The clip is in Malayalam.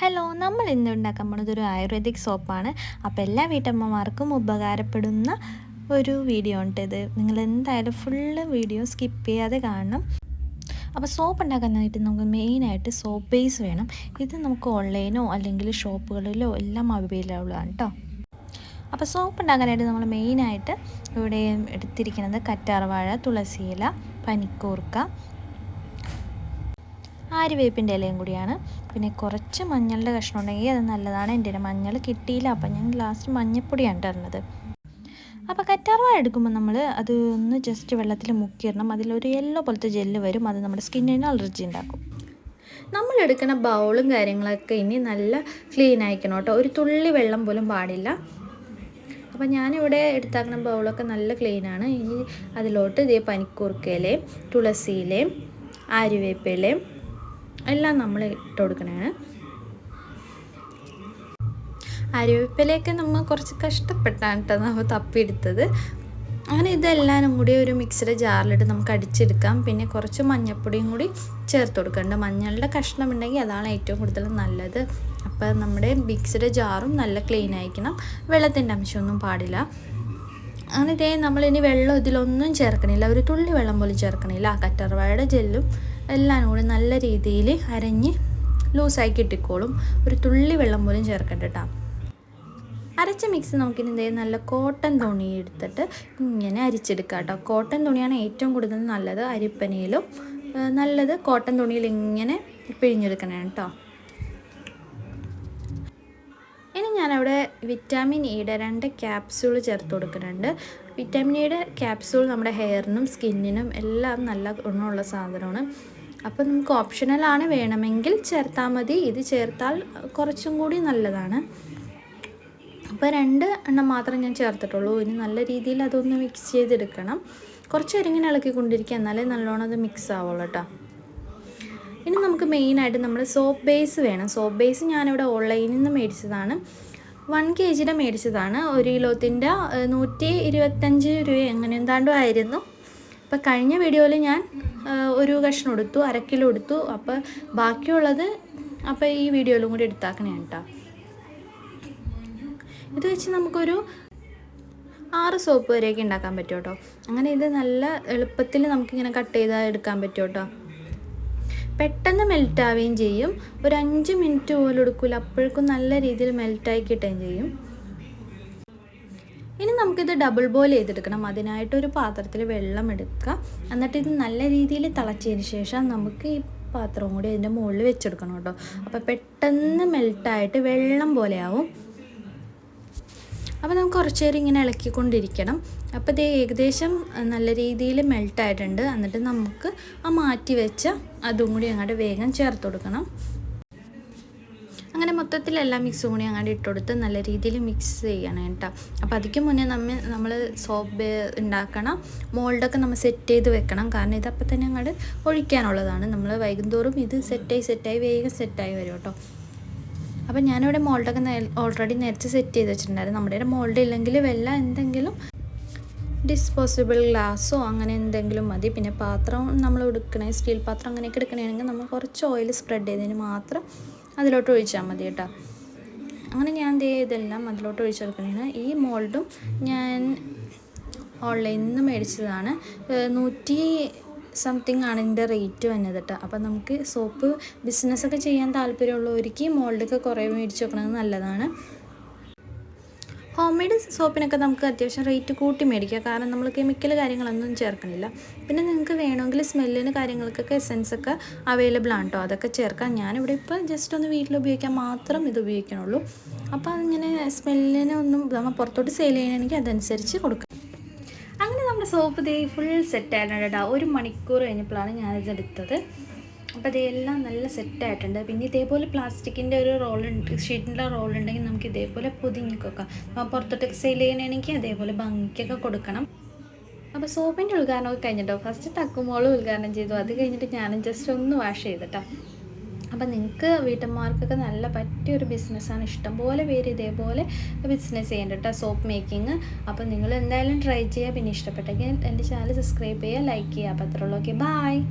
ഹലോ നമ്മൾ ഇന്ന് ഉണ്ടാക്കാൻ പോണത് ഒരു ആയുർവേദിക് സോപ്പാണ്. അപ്പോൾ എല്ലാ വീട്ടമ്മമാർക്കും ഉപകാരപ്പെടുന്ന ഒരു വീഡിയോ ഉണ്ട് ഇത്. നിങ്ങൾ എന്തായാലും ഫുള്ള് വീഡിയോ സ്കിപ്പ് ചെയ്യാതെ കാണണം. അപ്പോൾ സോപ്പ് ഉണ്ടാക്കാനായിട്ട് നമുക്ക് മെയിനായിട്ട് സോപ്പ് ബേസ് വേണം. ഇത് നമുക്ക് ഓൺലൈനോ അല്ലെങ്കിൽ ഷോപ്പുകളിലോ എല്ലാം അവൈലബിൾ ആണ് കേട്ടോ അപ്പോൾ സോപ്പ് ഉണ്ടാക്കാനായിട്ട് നമ്മൾ മെയിനായിട്ട് ഇവിടെ എടുത്തിരിക്കുന്നത് കറ്റാർവാഴ തുളസിയില പനിക്കൂർക്ക ആര്യവേപ്പിന്റെ ഇലയും കൂടിയാണ്. പിന്നെ കുറച്ച് മഞ്ഞളുടെ കഷ്ണം ഉണ്ടെങ്കിൽ അത് നല്ലതാണ്. എന്റെ മഞ്ഞൾ കിട്ടിയില്ല. അപ്പം ഞാൻ ലാസ്റ്റ് മഞ്ഞപ്പൊടിയാണ് തരുന്നത് അപ്പോൾ കറ്റാർവാഴ എടുക്കുമ്പോൾ നമ്മൾ അത് ഒന്ന് ജസ്റ്റ് വെള്ളത്തിൽ മുക്കിയിടണം. അതിലൊരു യെല്ലോ പോലത്തെ ജെല്ല് വരും. അത് നമ്മുടെ സ്കിന്നിന് അലർജി ഉണ്ടാക്കും. നമ്മൾ എടുക്കുന്ന ബൗളും കാര്യങ്ങളൊക്കെ ഇനി നല്ല ക്ലീൻ ആയിക്കണം കേട്ടോ. ഒരു തുള്ളി വെള്ളം പോലും പാടില്ല. അപ്പോൾ ഞാനിവിടെ എടുത്താക്കുന്ന ബൗളൊക്കെ നല്ല ക്ലീനാണ് ഇനി അതിലോട്ട് ഇതേ പനിക്കൂർക്കയിലയും തുളസിയിലയും ആര്യവേപ്പിലയും എല്ലാം നമ്മൾ ഇട്ട് കൊടുക്കണേ. അരിവേപ്പിലയൊക്കെ നമ്മൾ കുറച്ച് കഷ്ടപ്പെട്ടാണ് കേട്ടോ നമ്മൾ തപ്പിയെടുത്തത്. അങ്ങനെ ഇതെല്ലാം കൂടി ഒരു മിക്സിയുടെ ജാറിലിട്ട് നമുക്ക് അടിച്ചെടുക്കാം. പിന്നെ കുറച്ച് മഞ്ഞൾപ്പൊടിയും കൂടി ചേർത്ത് കൊടുക്കേണ്ട മഞ്ഞളുടെ കഷ്ണം ഉണ്ടെങ്കിൽ അതാണ് ഏറ്റവും കൂടുതൽ നല്ലത്. അപ്പോൾ നമ്മുടെ മിക്സിയുടെ ജാറും നല്ല ക്ലീൻ ആയിരിക്കണം. വെള്ളത്തിന്റെ അംശമൊന്നും പാടില്ല. അങ്ങനെ ഇതേ നമ്മളിനി വെള്ളം ഇതിലൊന്നും ചേർക്കണില്ല. ഒരു തുള്ളി വെള്ളം പോലും ചേർക്കണില്ല. കറ്റർവാഴയുടെ ജെല്ലും എല്ലാം കൂടി നല്ല രീതിയിൽ അരഞ്ഞ് ലൂസാക്കി കിട്ടിക്കോളും ഒരു തുള്ളി വെള്ളം പോലും ചേർക്കട്ടെ കേട്ടോ അരച്ച മിക്സ് നമുക്കിനി എന്തേ നല്ല കോട്ടൺ തുണി എടുത്തിട്ട് ഇങ്ങനെ അരിച്ചെടുക്കാം കേട്ടോ കോട്ടൺ തുണിയാണ് ഏറ്റവും കൂടുതൽ നല്ലത് അരിപ്പനയിലും. നല്ലത് കോട്ടൺ തുണിയിൽ ഇങ്ങനെ പിഴിഞ്ഞെടുക്കണം കേട്ടോ ഇനി ഞാനവിടെ വിറ്റാമിൻ ഇയുടെ രണ്ട് ക്യാപ്സ്യൂൾ ചേർത്ത് കൊടുക്കുന്നുണ്ട്. വിറ്റാമിൻ ഇയുടെ ക്യാപ്സ്യൂൾ നമ്മുടെ ഹെയറിനും സ്കിന്നിനും എല്ലാം നല്ല ഗുണമുള്ള സാധനമാണ്. അപ്പോൾ നമുക്ക് ഓപ്ഷണലാണ് വേണമെങ്കിൽ ചേർത്താൽ മതി. ഇത് ചേർത്താൽ കുറച്ചും കൂടി നല്ലതാണ്. അപ്പോൾ രണ്ട് എണ്ണം മാത്രം ഞാൻ ചേർത്തിട്ടുള്ളൂ. ഇനി നല്ല രീതിയിൽ അതൊന്ന് മിക്സ് ചെയ്തെടുക്കണം. കുറച്ച് നേരം ഇങ്ങനെ ഇളക്കിക്കൊണ്ടിരിക്കുക. എന്നാലേ നല്ലോണം അത് മിക്സ് ആവുള്ളൂ കേട്ടോ. ഇനി നമുക്ക് മെയിനായിട്ട് നമ്മൾ സോപ്പ് ബേസ് വേണം. സോപ്പ് ബേസ് ഞാനിവിടെ ഓൺലൈനിൽ നിന്ന് മേടിച്ചതാണ്. വൺ കെ ജിയുടെ മേടിച്ചതാണ്. ഒരു കിലോത്തിന്റെ നൂറ്റി ഇരുപത്തഞ്ച് രൂപ എങ്ങനെ എന്താണ്ടും ആയിരുന്നു. അപ്പോൾ കഴിഞ്ഞ വീഡിയോയിൽ ഞാൻ ഒരു കഷ്ണം എടുത്തു അര കിലോ എടുത്തു. അപ്പോൾ ബാക്കിയുള്ളത് അപ്പോൾ ഈ വീഡിയോയിലും കൂടി എടുത്താക്കണേ കേട്ടോ. ഇത് വെച്ച് നമുക്കൊരു ആറ് സോപ്പ് വരെയൊക്കെ ഉണ്ടാക്കാൻ പറ്റും കേട്ടോ. അങ്ങനെ ഇത് നല്ല എളുപ്പത്തിൽ നമുക്കിങ്ങനെ കട്ട് ചെയ്താൽ എടുക്കാൻ പറ്റും കേട്ടോ. പെട്ടെന്ന് മെൽറ്റ് ആവുകയും ചെയ്യും. ഒരു അഞ്ച് മിനിറ്റ് പോലും എടുക്കില്ല അപ്പോഴേക്കും നല്ല രീതിയിൽ മെൽറ്റായി കിട്ടുകയും ചെയ്യും. ഇനി നമുക്കിത് ഡബിൾ ബോയിൽ ചെയ്തെടുക്കണം. അതിനായിട്ട് ഒരു പാത്രത്തിൽ വെള്ളം എടുക്കുക. എന്നിട്ട് ഇത് നല്ല രീതിയിൽ തിളച്ചതിന് ശേഷം നമുക്ക് ഈ പാത്രം കൂടി അതിന്റെ മുകളിൽ വെച്ചെടുക്കണം കേട്ടോ. അപ്പോൾ പെട്ടെന്ന് മെൽട്ടായിട്ട് വെള്ളം പോലെയാവും. അപ്പോൾ നമുക്ക് കുറച്ച് നേരം ഇങ്ങനെ ഇളക്കിക്കൊണ്ടിരിക്കണം. അപ്പോൾ ഇത് ഏകദേശം നല്ല രീതിയിൽ മെൽട്ടായിട്ടുണ്ട് എന്നിട്ട് നമുക്ക് ആ മാറ്റി വെച്ച അതും കൂടി അങ്ങോട്ട് വേഗം ചേർത്ത് കൊടുക്കണം. അങ്ങനെ മൊത്തത്തിലെല്ലാം മിക്സ് കൂടി അങ്ങോട്ട് ഇട്ട് കൊടുത്ത് നല്ല രീതിയിൽ മിക്സ് ചെയ്യണം കേട്ടോ. അപ്പോൾ അതിക്ക് മുന്നേ നമ്മൾ നമ്മൾ സോപ്പ് ഉണ്ടാക്കണം മോൾഡൊക്കെ നമ്മൾ സെറ്റ് ചെയ്ത് വെക്കണം. കാരണം ഇതപ്പോൾ തന്നെ അങ്ങോട്ട് ഒഴിക്കാനുള്ളതാണ്. നമ്മൾ വൈകുന്നോറും ഇത് സെറ്റായി സെറ്റായി വേഗം സെറ്റായി വരും കേട്ടോ. അപ്പം ഞാനിവിടെ മോൾഡൊക്കെ ഓൾറെഡി നേരത്തെ സെറ്റ് ചെയ്ത് വെച്ചിട്ടുണ്ടായിരുന്നു. നമ്മുടെ മോൾഡ് ഇല്ലെങ്കിൽ വെള്ളം എന്തെങ്കിലും ഡിസ്പോസിബിൾ ഗ്ലാസ്സോ അങ്ങനെ എന്തെങ്കിലും മതി. പിന്നെ പാത്രം നമ്മൾ എടുക്കണേ സ്റ്റീൽ പാത്രം അങ്ങനെയൊക്കെ എടുക്കണമെങ്കിൽ നമ്മൾ കുറച്ച് ഓയിൽ സ്പ്രെഡ് ചെയ്തതിന് മാത്രം അതിലോട്ട് ഒഴിച്ചാൽ മതി കേട്ടോ. അങ്ങനെ ഞാൻ ദേ ഇതെല്ലാം അതിലോട്ട് ഒഴിച്ചെടുക്കണേണ് ഈ മോൾഡും ഞാൻ ഓൺലൈനിൽ നിന്ന് മേടിച്ചതാണ് നൂറ്റി സംതിങ് ആണ് ഇതിന്റെ റേറ്റ് വന്നത് കേട്ടോ. അപ്പം നമുക്ക് സോപ്പ് ബിസിനസ്സൊക്കെ ചെയ്യാൻ താല്പര്യമുള്ളവർക്ക് മോൾഡൊക്കെ കുറേ മേടിച്ച് വെക്കണത് നല്ലതാണ്. ഹോം മെയ്ഡ് സോപ്പിനൊക്കെ നമുക്ക് അത്യാവശ്യം റേറ്റ് കൂട്ടി മേടിക്കാം. കാരണം നമ്മൾ കെമിക്കൽ കാര്യങ്ങളൊന്നും ചേർക്കണില്ല. പിന്നെ നിങ്ങൾക്ക് വേണമെങ്കിൽ സ്മെല്ലിന് കാര്യങ്ങൾക്കൊക്കെ എസെൻസ് ഒക്കെ അവൈലബിൾ ആണ് കേട്ടോ അതൊക്കെ ചേർക്കാം. ഞാനിവിടെ ഇപ്പോൾ ജസ്റ്റ് ഒന്ന് വീട്ടിൽ ഉപയോഗിക്കാൻ മാത്രം ഇത് ഉപയോഗിക്കണുള്ളൂ. അപ്പോൾ അതിങ്ങനെ സ്മെല്ലിന് ഒന്നും നമ്മൾ പുറത്തോട്ട് സെയിൽ ചെയ്യണമെങ്കിൽ അതനുസരിച്ച് കൊടുക്കാം. അങ്ങനെ നമ്മുടെ സോപ്പ് ദേ ഫുൾ സെറ്റ് ആയിട്ടുണ്ട് കേട്ടോ ഒരു മണിക്കൂർ കഴിഞ്ഞപ്പോഴാണ് ഞാനിത് എടുത്തത്. അപ്പോൾ ഇതെല്ലാം നല്ല സെറ്റായിട്ടുണ്ട് പിന്നെ ഇതേപോലെ പ്ലാസ്റ്റിക്കിന്റെ ഒരു റോൾ ഷീറ്റിന്റെ റോൾ ഉണ്ടെങ്കിൽ നമുക്ക് ഇതേപോലെ പൊതിഞ്ഞിക്കൊക്കെ അപ്പോൾ പുറത്തോട്ടൊക്കെ സെയിൽ ചെയ്യണമെങ്കിൽ അതേപോലെ ഭംഗിക്കൊക്കെ കൊടുക്കണം. അപ്പോൾ സോപ്പിന്റെ ഉദ്ഘാടനമൊക്കെ കഴിഞ്ഞിട്ടോ? ഫസ്റ്റ് തക്കുമോളും ഉദ്ഘാടനം ചെയ്തു. അത് കഴിഞ്ഞിട്ട് ഞാനും ജസ്റ്റ് ഒന്ന് വാഷ് ചെയ്തിട്ടോ. അപ്പം നിങ്ങൾക്ക് വീട്ടമ്മമാർക്കൊക്കെ നല്ല പറ്റിയ ഒരു ബിസിനസ്സാണ് ഇഷ്ടംപോലെ പേര് ഇതേപോലെ ബിസിനസ് ചെയ്യേണ്ട കേട്ടോ സോപ്പ് മേക്കിംഗ് അപ്പം നിങ്ങൾ എന്തായാലും ട്രൈ ചെയ്യുക പിന്നെ ഇഷ്ടപ്പെട്ടെങ്കിൽ എന്റെ ചാനൽ സബ്സ്ക്രൈബ് ചെയ്യുക ലൈക്ക് ചെയ്യുക അപ്പോൾ അത്രയുള്ളൂ ഓക്കെ ബായ്